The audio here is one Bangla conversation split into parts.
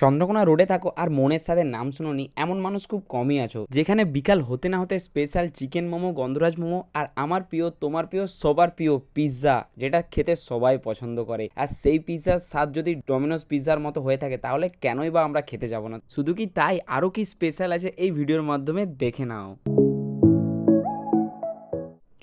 চন্দ্রকোনা রোডে থাকো আর মনের সাথে নাম শুনোনি এমন মানুষ খুব কমই আছো। যেখানে বিকাল হতে না হতে স্পেশাল চিকেন মোমো, গন্ধরাজ মোমো আর আমার প্রিয়, তোমার প্রিয়, সবার প্রিয় পিৎজা যেটা খেতে সবাই পছন্দ করে। আর সেই পিৎজার স্বাদ যদি ডোমিনোস পিৎজার মতো হয়ে থাকে, তাহলে কেনই বা আমরা খেতে যাব না? শুধু কি তাই? আরও কি স্পেশাল আছে এই ভিডিওর মাধ্যমে দেখে নাও।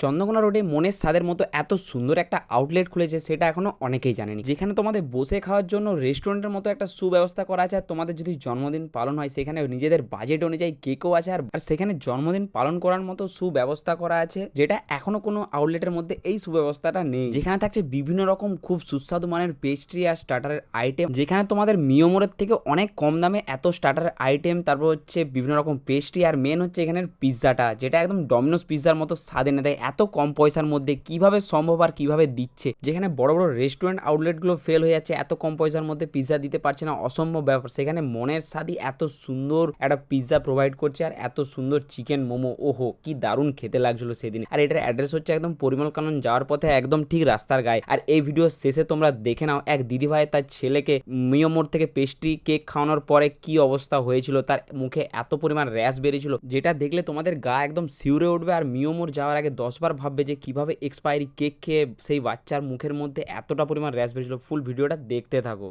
চন্দ্রকোনা রোডে মনের স্বাদের মতো এত সুন্দর একটা আউটলেট খুলেছে সেটা এখনও অনেকেই জানেনি। যেখানে তোমাদের বসে খাওয়ার জন্য রেস্টুরেন্টের মতো একটা সুব্যবস্থা করা আছে, আর তোমাদের যদি জন্মদিন পালন হয়, সেখানে নিজেদের বাজেট অনুযায়ী কেকও আছে, আর সেখানে জন্মদিন পালন করার মতো সুব্যবস্থা করা আছে, যেটা এখনও কোনো আউটলেটের মধ্যে এই সুব্যবস্থাটা নেই। যেখানে থাকছে বিভিন্ন রকম খুব সুস্বাদু মানের পেস্ট্রি আর স্টার্টারের আইটেম যেখানে তোমাদের মিয়মোরের থেকে অনেক কম দামে এত স্টার্টারের আইটেম তারপর হচ্ছে বিভিন্ন রকম পেস্ট্রি আর মেন হচ্ছে এখানের পিৎজাটা যেটা একদম ডমিনোস পিৎজার মতো স্বাদ এনে দেয় এত কম পয়সার মধ্যে কীভাবে সম্ভব আর কীভাবে দিচ্ছে? যেখানে বড় বড় রেস্টুরেন্ট আউটলেটগুলো ফেল হয়ে যাচ্ছে, এত কম পয়সার মধ্যে পিৎজা দিতে পারছে না, অসম্ভব ব্যাপার। সেখানে মনের স্বাদই এত সুন্দর একটা পিৎজা প্রোভাইড করছে আর এত সুন্দর চিকেন মোমো, ওহো, কি দারুণ খেতে লাগছিল সেদিন। আর এটার অ্যাড্রেস হচ্ছে একদম পরিমল কানন যাওয়ার পথে একদম ঠিক রাস্তার গায়ে। আর এই ভিডিওর শেষে তোমরা দেখে নাও, এক দিদিভাই তার ছেলেকে মিয়মোড় থেকে পেস্ট্রি কেক খাওয়ানোর পরে কি অবস্থা হয়েছিল, তার মুখে এত পরিমাণ র্যাশ বেরিয়েছিল, যেটা দেখলে তোমাদের গা একদম শিউরে উঠবে। আর মিয়মোর যাওয়ার আগে দশবার ভাববে যে কীভাবে এক্সপায়ারি কেক খেয়ে সেই বাচ্চার মুখের মধ্যে এতটা পরিমাণ র্যাশ বেরিয়েছিল ফুল ভিডিওটা দেখতে থাকো।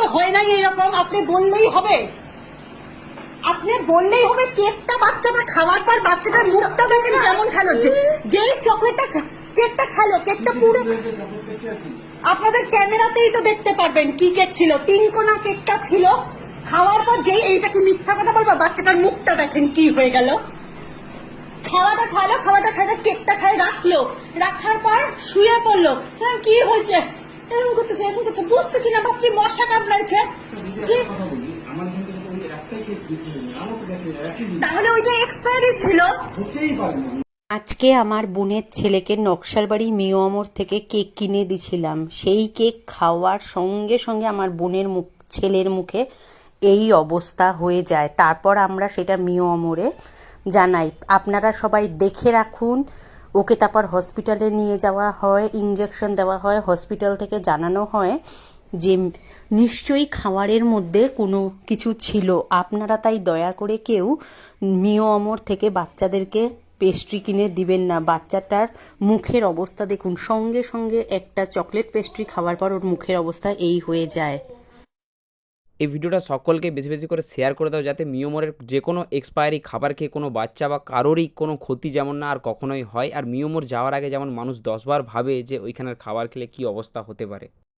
তো হয় এরকম আপনি বললেই হবে আপনি বললেই হবে কেকটা বাচ্চাটা খাওয়ার পর বাচ্চাটার মুখটা কেমন খেলো। যেই চকলেটটা কেকটা খেলো, কেকটা পুরো আপনাদের ক্যামেরাতেই তো দেখতে পারবেন কি কেক ছিল। তিনকোনা কেকটা ছিল। খাওয়ার পর যেই এইটা কি মিথ্যা কথা বলব, বাচ্চাটার মুখটা দেখেন কি হয়ে গেল। কেকটা খাই রাখল। রাখার পর শুয়ে পড়ল। কি হয়েছে? এরকম করতেছে এরকম করতেছে, বুঝতেছি না, ভাবছি মশা কামড়াইছে। তাহলে ওইটা এক্সপায়ারি ছিল। আজকে আমার বোনের ছেলেকে নকশালবাড়ি মিও আমর থেকে কেক কিনে দিছিলাম। সেই কেক খাওয়ার সঙ্গে সঙ্গে আমার বোনের মুখ, ছেলের মুখে এই অবস্থা হয়ে যায়। তারপর আমরা সেটা মিও আমরে জানাই। আপনারা সবাই দেখে রাখুন। ওকে তারপর হসপিটালে নিয়ে যাওয়া হয় ইঞ্জেকশন দেওয়া হয় হসপিটাল থেকে জানানো হয় যে নিশ্চয়ই খাবারের মধ্যে কোনো কিছু ছিল। আপনারা তাই দয়া করে কেউ মিও অমর থেকে বাচ্চাদেরকে পেস্ট্রি কিনে দিবেন না। বাচ্চাটার মুখের অবস্থা দেখুন। সঙ্গে সঙ্গে একটা চকলেট পেস্ট্রি খাওয়ার পর ওর মুখের অবস্থা এই হয়ে যায়। এই ভিডিওটা সকলকে বেশি বেশি করে শেয়ার করে দাও যাতে মিওমোরের যে কোনো এক্সপায়ারি খাবার খেয়ে কোনো বাচ্চা বা কারোরই কোনো ক্ষতি যেমন না আর কখনোই হয়। আর মিওমোর যাওয়ার আগে যেমন মানুষ দশবার ভাবে যে ওইখানের খাবার খেলে কি অবস্থা হতে পারে।